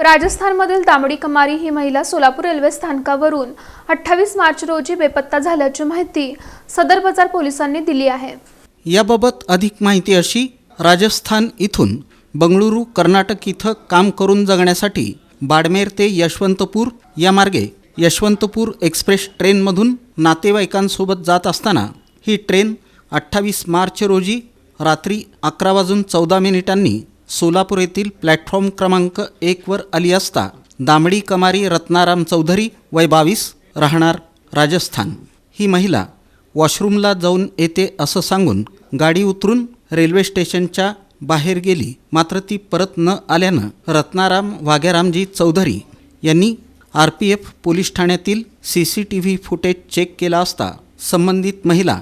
राजस्थानमधील तांबडी कमारी ही महिला सोलापूर रेल्वे स्थानकावरून अठ्ठावीस मार्च रोजी बेपत्ता झाल्याची माहिती सदर बाजार पोलिसांनी दिली आहे. याबाबत अधिक माहिती अशी राजस्थान इथून बंगळुरू कर्नाटक इथं काम करून जगण्यासाठी बाडमेर ते यशवंतपूर या मार्गे यशवंतपूर एक्सप्रेस ट्रेनमधून नातेवाईकांसोबत जात असताना ही ट्रेन अठ्ठावीस मार्च रोजी रात्री अकरा वाजून चौदा मिनिटांनी सोलापूर येथील प्लॅटफॉर्म क्रमांक एकवर आली असता दामडी कमारी रत्नाराम चौधरी वय बावीस राहणार राजस्थान. ही महिला वॉशरूमला जाऊन येते असं सांगून गाडी उतरून रेल्वे स्टेशनच्या बाहेर गेली. मात्र ती परत न आल्यानं रत्नाराम वाघ्यारामजी चौधरी यांनी आर पी एफ पोलीस ठाण्यातील C C T V footage check केला असता संबंधित महिला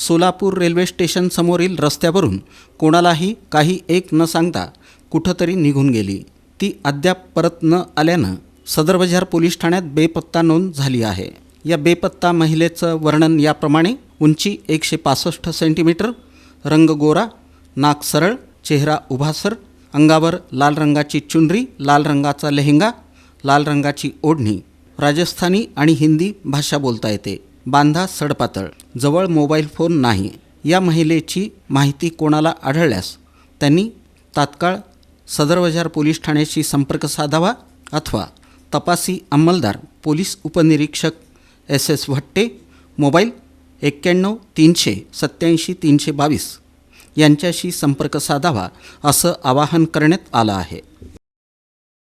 सोलापूर रेल्वे स्टेशनसमोरील रस्त्यावरून कोणालाही काही एक न सांगता कुठंतरी निघून गेली. ती अद्याप परत न आल्यानं सदर पोलीस ठाण्यात बेपत्ता नोंद झाली आहे. या बेपत्ता महिलेचं वर्णन याप्रमाणे उंची एकशे पासष्ट सेंटीमीटर रंग गोरा नाक सरळ चेहरा उभासर अंगावर लाल रंगाची चुनरी लाल रंगाचा लेहंगा लाल रंगाची ओढणी राजस्थानी आणि हिंदी भाषा बोलता येते. बांधा सडपातळ जवळ मोबाईल फोन नाही या महिलेची माहिती कोणाला आढळल्यास त्यांनी तात्काळ सदर बाजार पोलीस ठाण्याशी संपर्क साधावा अथवा तपासी अंमलदार पोलीस उपनिरीक्षक एस एस भट्टे मोबाईल एक्क्याण्णव तीनशे सत्याऐंशी तीनशे बावीस यांच्याशी संपर्क साधावा असं आवाहन करण्यात आलं आहे.